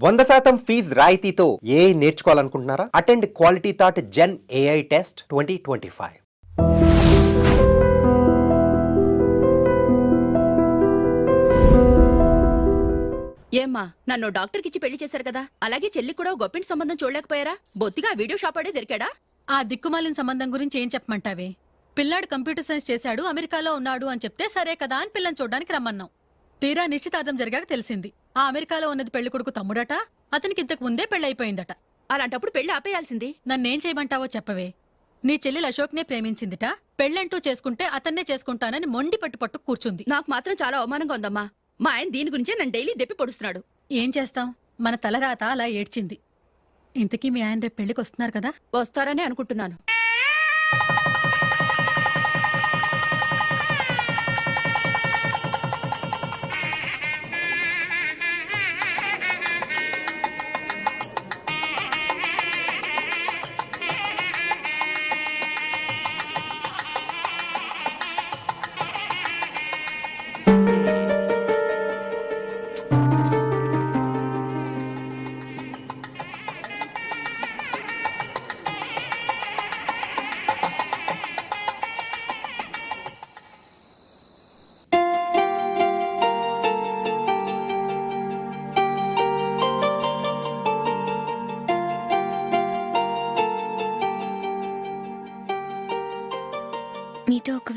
వంద శాతం ఫీజ్ రాయితీతో ఏ నేర్చుకోవాలనుకుంటున్నారా? Attend Quality Thought Gen AI test twenty twenty five. ఏమ్మా నన్ను డాక్టర్కిచ్చి పెళ్ళి చేశారు కదా? అలాగే చెల్లి కూడా గొప్పింటి సంబంధం చూడలేకపోయారా? బొత్తిగా వీడియో షాప్ ఆడే దొరికాడా? ఆ దిక్కుమాలిన సంబంధం గురించి ఏం చెప్పమంటావే? పిల్లాడు కంప్యూటర్ సైన్స్ చేశాడు అమెరికాలో ఉన్నాడు అని చెప్తే సరే కదా అని పిల్లని చూడడానికి రమ్మన్నాం. తీరా నిశ్చితార్థం జరిగాక తెలిసింది. ఆ అమెరికాలో ఉన్నది పెళ్ళి కొడుకు తమ్ముడట అతనికి ఇంతకు ముందే పెళ్ళైపోయిందట అలాంటప్పుడు పెళ్ళి ఆపేయాల్సింది. నన్నేం చేయమంటావో చెప్పవే. నీ చెల్లెలు అశోక్నే ప్రేమించిందిట పెళ్ళంటూ చేసుకుంటే అతన్నే చేసుకుంటానని మొండి పట్టు పట్టు కూర్చుంది. నాకు మాత్రం చాలా అవమానంగా ఉందమ్మా. మా ఆయన దీని గురించే నన్ను డైలీ దెప్పి పొడుస్తున్నాడు. ఏం చేస్తాం? మన తలరాత అలా ఏడ్చింది. ఇంతకీ మీ ఆయన రేపు పెళ్ళికి వస్తున్నారు కదా? వస్తారనే అనుకుంటున్నాను.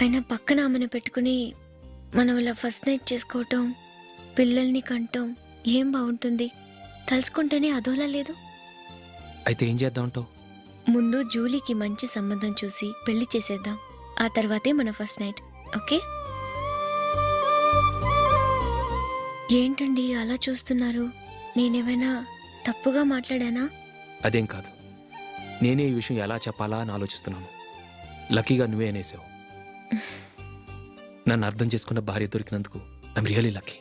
అయినా పక్కన ఆమెను పెట్టుకుని మనం ఇలా ఫస్ట్ నైట్ చేసుకోవటం పిల్లల్ని కంటం ఏం బాగుంటుంది? తలుచుకుంటేనే అదోలా లేదు. అయితే ఏం చేద్దామంటావు? ముందు జూలీకి మంచి సంబంధం చూసి పెళ్ళి చేసేద్దాం. ఆ తర్వాతే మన ఫస్ట్ నైట్ ఓకే? ఏంటండి అలా చూస్తున్నారు? నేనేమైనా తప్పుగా మాట్లాడానా? అదేం కాదు. నేనే ఈ విషయం ఎలా చెప్పాలా అని ఆలోచిస్తున్నాను. లక్కీగా నువ్వే అనేసావు. నన్ను అర్థం చేసుకున్న భార్య దొరికినందుకు ఐమ్ రియలీ లక్కీ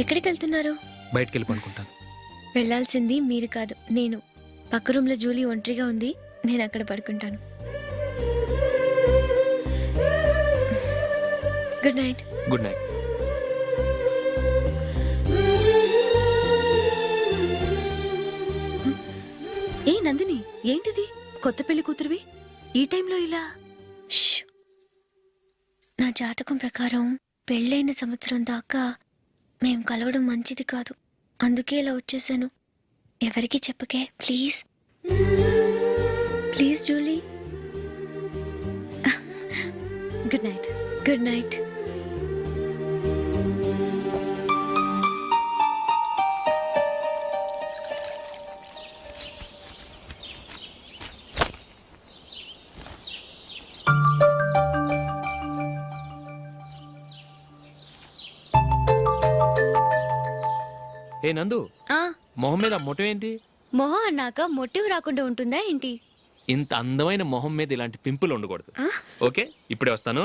ఎక్కడికి వెళ్తున్నారు బయటికి వెళ్ళి పనుకుంటాను వెళ్ళాల్సింది మీరు కాదు నేను. పక్క రూమ్లో జూలీ ఒంటరిగా ఉంది నేను అక్కడ పడుకుంటాను. గుడ్ నైట్ గుడ్ నైట్ ఏ నందిని? ఏంటిది? కొత్త పెళ్ళి కూతురువి? ఈ టైంలో ఇలా? ష్. నా జాతకం ప్రకారం పెళ్ళైన సంవత్సరం దాకా మేం కలవడం మంచిది కాదు. అందుకే ఇలా వచ్చేసాను. ఎవరికి చెప్పకే please. Please Julie. Good night. Good night. ఏ నందు ఆ. మొహం మీద ఆ మొటం ఏంటి? మొహం అన్నాక మొటివ్ రాకుండా ఉంటుందా ఏంటి? ఇంత అందమైన మొహం మీద ఇలాంటి పింపుల్ ఉండకూడదు. ఆ? ఓకే ఇప్పుడే వస్తాను.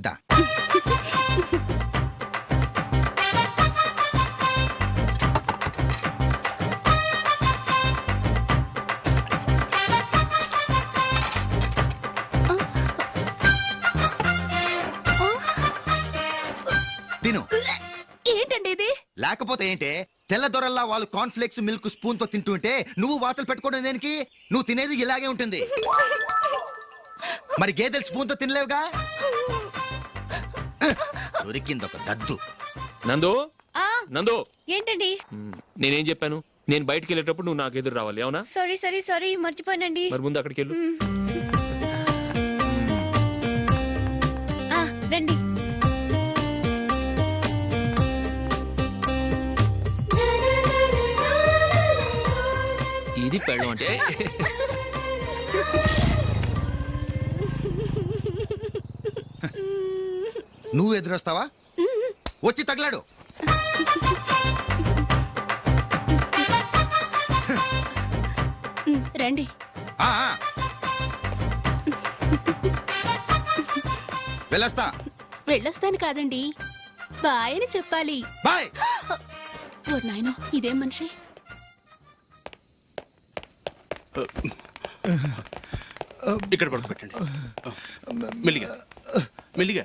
దా తిను. ఏంటండి ఇది? లేకపోతే ఏంటే తెల్ల దొరల్లా వాళ్ళు కాన్ఫ్లెక్స్ మిల్క్ స్పూన్తో తింటుంటే నువ్వు వాతలు పెట్టుకోవడం దేనికి? నువ్వు తినేది ఇలాగే ఉంటుంది. మరి గేదెలు స్పూన్తో తినలేవుగా? దొరికింది ఒక దద్దు నందు? ఆ, నందు? ఏంటండి? మ్, నేనేం చెప్పాను? నేను బయటికి వెళ్ళేటప్పుడు నువ్వు నాకు ఎదురు రావాలి అవునా? సారీ సారీ సారీ మర్చిపోయానండి. మరి ముందు అక్కడికి వెళ్ళు. ఆ, రండి. ఇది పెళ్ళం అంటే. నువ్వు ఎదురొస్తావా? వచ్చి తగలాడు. రండి. వెళ్ళొస్తా. వెళ్ళొస్తాను కాదండి. బాయ్ అని చెప్పాలి. బాయ్. ఓ నాయనో ఇదేం మనిషి? ఇక్కడ పడుకోబెట్టండి. మెల్లిగా. మెల్లిగా.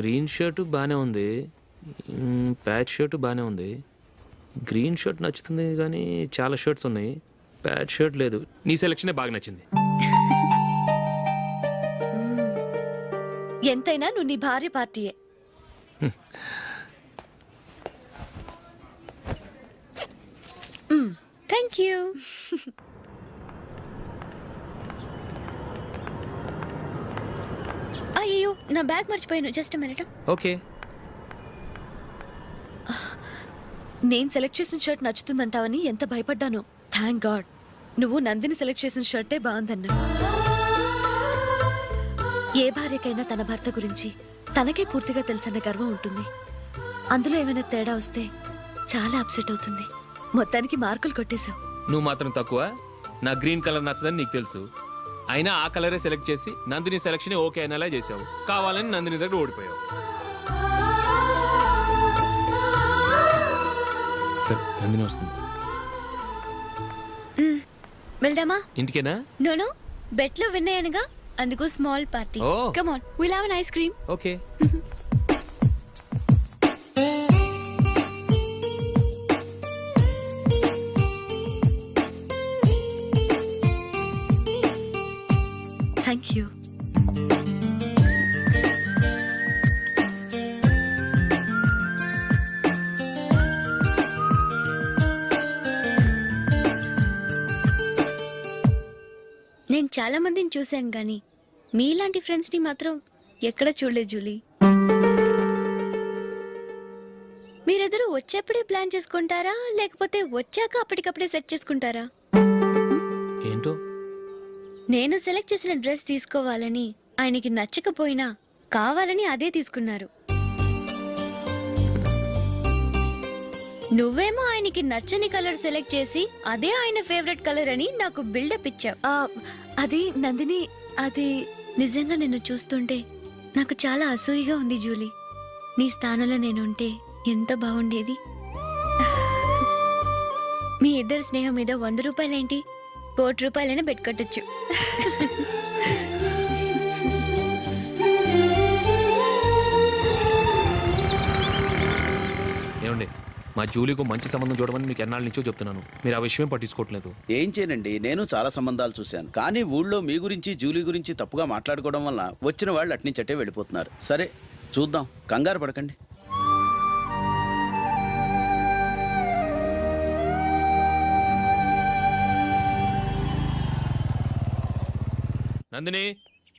గ్రీన్ షర్ట్ బాగానే ఉంది. ప్యాచ్ షర్ట్ బాగానే ఉంది. గ్రీన్ షర్ట్ నచ్చుతుంది కానీ చాలా షర్ట్స్ ఉన్నాయి. ప్యాచ్ షర్ట్ లేదు. నీ సెలక్షనే బాగా నచ్చింది. ఎంతైనా నువ్వు నీ భార్య పార్టీయే. Thank you. అయ్యో నా బ్యాగ్ మర్చిపోయాను. జస్ట్ మినిట్ ఓకే నేను సెలెక్ట్ చేసిన షర్ట్ నచ్చుతుందంటావని ఎంత భయపడ్డానో. థ్యాంక్ గాడ్ నువ్వు నందిని సెలెక్ట్ చేసిన షర్టే బాగుందన్నా. ఏ భార్యకైనా తన భర్త గురించి తనకే పూర్తిగా తెలుసన్న గర్వం ఉంటుంది. అందులో ఏమైనా తేడా వస్తే చాలా అప్సెట్ అవుతుంది. మొత్తానికి మార్కులు కొట్టేశావు. నువ్వు మాత్రం తక్కువ. నా గ్రీన్ కలర్ నచ్చదని నీకు తెలుసు. అయినా ఆ కలరే సెలెక్ట్ చేసి నందిని సెలక్షన్ ఓకే అనేలా చేసావు. కావాలని నందిని దగ్గర ఓడిపోయావు. సరే నందిని వస్తుంది. వెళ్దామా? ఇంటికేనా? నోను బెట్లో విన్నాయనగా అందుకు small party. Oh. Come on will have an ice cream okay. Thank you నేను చాలా మందిని చూశాను కానీ మీలాంటి ఫ్రెండ్స్ని మాత్రం ఎక్కడ చూడలేదు జూలీ. మీరెదరూ వచ్చేప్పుడే ప్లాన్ చేసుకుంటారా లేకపోతే వచ్చాక అప్పటికప్పుడే సెట్ చేసుకుంటారా? నేను సెలెక్ట్ చేసిన డ్రెస్ తీసుకోవాలని ఆయనకి నచ్చకపోయినా కావాలని అదే తీసుకున్నారు. నువ్వేమో ఆయనకి నచ్చని కలర్ సెలెక్ట్ చేసి అదే ఆయన ఫేవరెట్ కలర్ అని నాకు బిల్డప్ ఇచ్చావు. ఆ, అది నందిని అది నిజంగా నిన్ను చూస్తుంటే నాకు చాలా అసూయగా ఉంది జూలీ. నీ స్థానంలో నేనుంటే ఎంత బాగుండేది? మీ ఇద్దరు స్నేహం మీద వంద రూపాయలేంటి? కోటి రూపాయలైనా పెట్టుకట్టచ్చు ఏమండి మా జూలీకు మంచి సంబంధం చూడమని మీకు ఎన్నాళ్ళ నుంచో చెప్తున్నాను. మీరు ఆ విషయం పట్టించుకోవట్లేదు. ఏం చేయనండి నేను చాలా సంబంధాలు చూశాను. కానీ ఊళ్ళో మీ గురించి జూలీ గురించి తప్పుగా మాట్లాడుకోవడం వల్ల వచ్చిన వాళ్ళు అట్నుంచి అట్టే వెళ్ళిపోతున్నారు. సరే చూద్దాం. కంగారు పడకండి. నందిని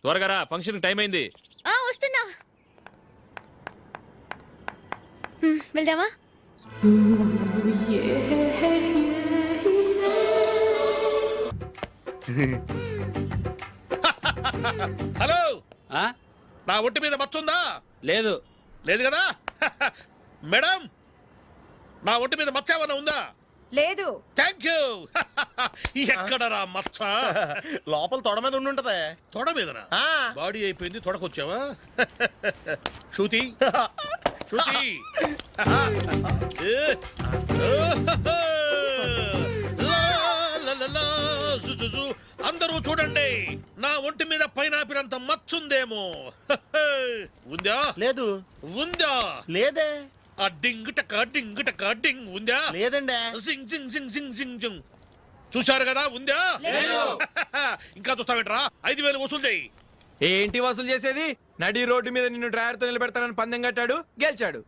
త్వరగా రా ఫంక్షన్ టైం అయింది. ఆ వస్తున్నా. హ్మ్, వెళ్దామా? హలో! ఆ? నా ఒంటి మీద మచ్చుందా? లేదు. లేదు కదా? మేడం! నా ఒంటి మీద మచ్చ ఏమన్నా ఉందా? లేదు. థ్యాంక్ యూ ఎక్కడరా మచ్చ? లోపల తొడ మీద ఉండుంటదే తొడ మీదనా? బాడీ అయిపోయింది తొడకొచ్చావా? శృతి. శృతి. ఏ. లా, లా, లా, లా, జు, జు, జు. అందరూ చూడండి నా ఒంటి మీద పైనాపిల్ అంత మచ్చుందేమో ఉందా? లేదు. ఉందా? లేదే. ఆ డింగ్ టక డింగ్ టక డింగ్ ఉందా? లేదండి. చూశారు కదా ఉందా? ఇంకా చూస్తావేంట్రా? ఐదు వేలు వసూలు చేయి. ఏంటి వసూలు చేసేది? నడి రోడ్డు మీద నిన్ను డ్రైవర్తో నిలబెడతానని పందెం కట్టాడు గెలిచాడు.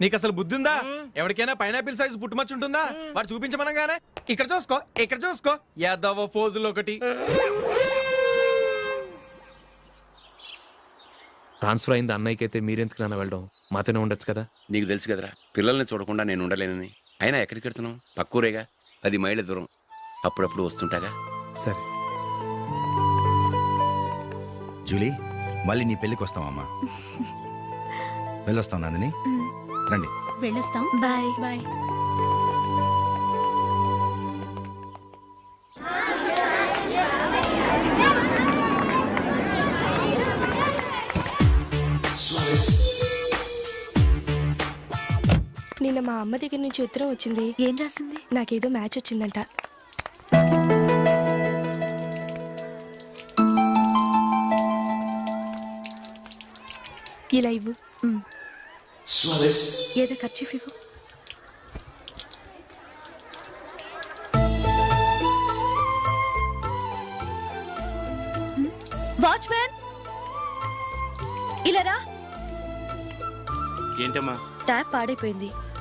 నీకు అసలు బుద్ధి ఉందా ఎవరికైనా పైనాపిల్ సైజ్ పుట్టుమచ్చు ఉంటుందా? వాడు చూపించమనగానే. ఇక్కడ చూసుకో ఇక్కడ చూసుకో. యాదవ ఫోజులు ఒకటి. ట్రాన్స్ఫర్ అయింది అన్నయ్యకి అయితే మీరెందుకు నాన్న వెళ్ళడం? మాతోనే ఉండొచ్చు కదా? నీకు తెలుసు కదరా పిల్లల్ని చూడకుండా నేను ఉండలేనని. అయినా ఎక్కడికి వెళ్తున్నాం పక్కూరేగా పది మైళ్ళ దూరం. అప్పుడప్పుడు వస్తుంటాగా? సరే. జూలీ మళ్ళీ నీ పెళ్ళికి వస్తామమ్మా వెళ్ళొస్తాం నందిని? రండి. వెళ్ళొస్తాం. బాయ్. బాయ్. మా అమ్మ దగ్గర నుంచి ఉత్తరం వచ్చింది. ఏం రాసింది? నాకేదో మ్యాచ్ వచ్చిందంట. ఇలా ఇవ్వు. ఏదో ఖర్చు ఇవ్వు. వాచ్మ్యాన్ ఇలా రా. ఏంటమ్మా? ట్యాప్ పాడైపోయింది.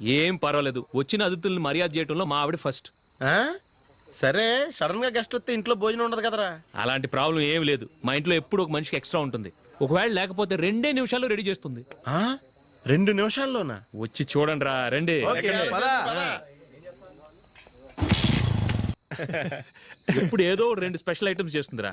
ఏం పర్వాలేదు. వచ్చిన అతిథులను మర్యాద చేయడంలో మా ఆవిడ ఫస్ట్ ఆ? సరే సడన్గా గెస్ట్ వస్తే ఇంట్లో భోజనం ఉండదు కదరా. అలాంటి ప్రాబ్లం ఏం లేదు. మా ఇంట్లో ఎప్పుడు ఒక మనిషికి ఎక్స్ట్రా ఉంటుంది. ఒకవేళ లేకపోతే రెండే నిమిషాల్లో రెడీ చేస్తుంది. ఆ? రెండు నిమిషాల్లోనా? వచ్చి చూడండి రా రండి. ఓకే పదా ఇప్పుడు ఏదో ఒకటి రెండు స్పెషల్ ఐటమ్స్ చేస్తుందిరా.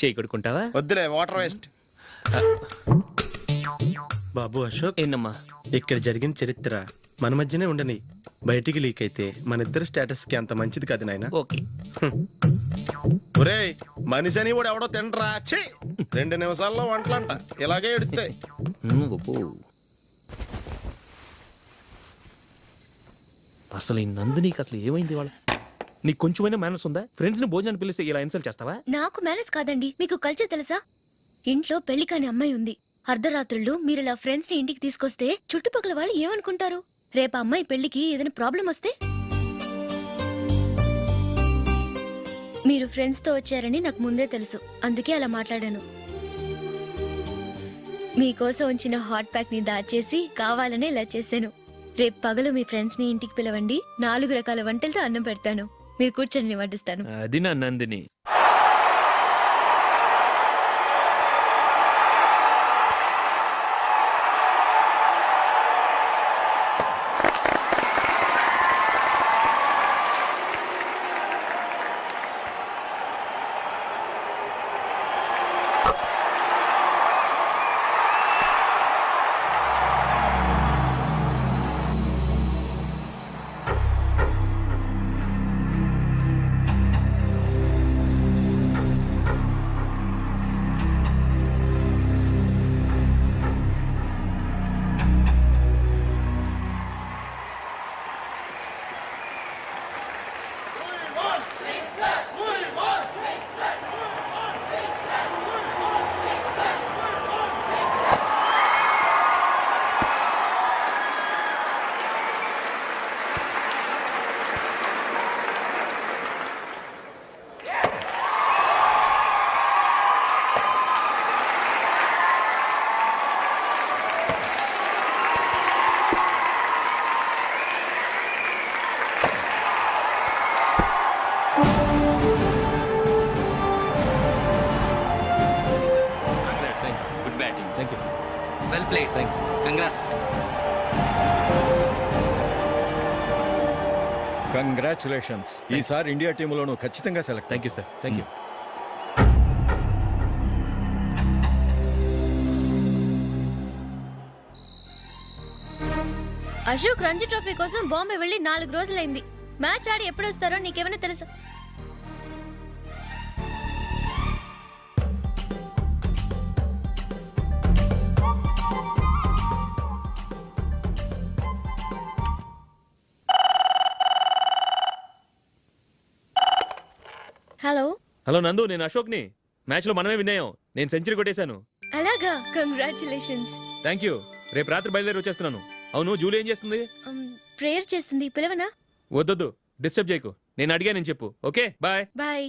చేయి కొడుకుంటావా? వద్దులే వాటర్ వేస్ట్ బాబు అశోక్ ఏంటమ్మా ఇక్కడ జరిగిన చరిత్ర మన మధ్యనే ఉండని. బయటికి లీక్ అయితే మన ఇద్దరు స్టేటస్కి అంత మంచిది కాదు నాయన. ఓకే. ఒరేయ్ మనిషి అని కూడా ఎవడో తినరా? ఛీ! రెండు నిమిషాల్లో వంటలంట. ఇలాగే ఎడుతాయి. అసలు ఈ నందినికి అసలు ఏమైంది వాళ్ళ నీకు కొంచెమైనా మేనస్ ఉందా? ఫ్రెండ్స్ని భోజనాన్ని పిలిస్తే ఇలా ఇన్సల్ట్ చేస్తావా? నాకు మేనేజ్ కాదండి. మీకు కల్చర్ తెలుసా? ఇంట్లో పెళ్ళి కాని అమ్మాయి ఉంది. అర్ధరాత్రులు మీరు ఇలా ఫ్రెండ్స్ని ఇంటికి తీసుకొస్తే చుట్టుపక్కల వాళ్ళు ఏమనుకుంటారు? రేపు ఆ అమ్మాయి పెళ్ళికి ఏదైనా ప్రాబ్లం వస్తే? మీరు ఫ్రెండ్స్తో వచ్చారని నాకు ముందే తెలుసు. అందుకే అలా మాట్లాడాను. మీకోసం ఉంచిన హాట్ ప్యాక్ని దాచేసి కావాలనే ఇలా చేశాను. రేపు పగలు మీ ఫ్రెండ్స్ని ఇంటికి పిలవండి. నాలుగు రకాల వంటలతో అన్నం పెడతాను. మీరు కూర్చొని వడ్డిస్తాను అది నా నందిని. కంగ్రాచులేషన్స్ ఈసారి ఇండియా టీంలోను ఖచ్చితంగా select thank you sir thank you Ashok Ranji trophy కోసం బాంబే వెళ్ళి నాలుగు రోజులైంది. మ్యాచ్ ఆడి ఎప్పుడు వస్తారో నీకేమైనా తెలుసా? హలో నందు నేను అశోక్ని. మ్యాచ్లో మనమే విన్నాయం నేను సెంచరీ కొట్టేశాను. అలాగా? కంగ్రాచులేషన్స్ థ్యాంక్ యూ రేపు రాత్రి బయలుదేరి వచ్చేస్తున్నాను. అవును జూలీ ఏం చేస్తుంది? ప్రేయర్ చేస్తుంది. పిలవనా? వద్దొద్దు. డిస్టర్బ్ చేయకు. నేను అడిగానని చెప్పు. Okay bye bye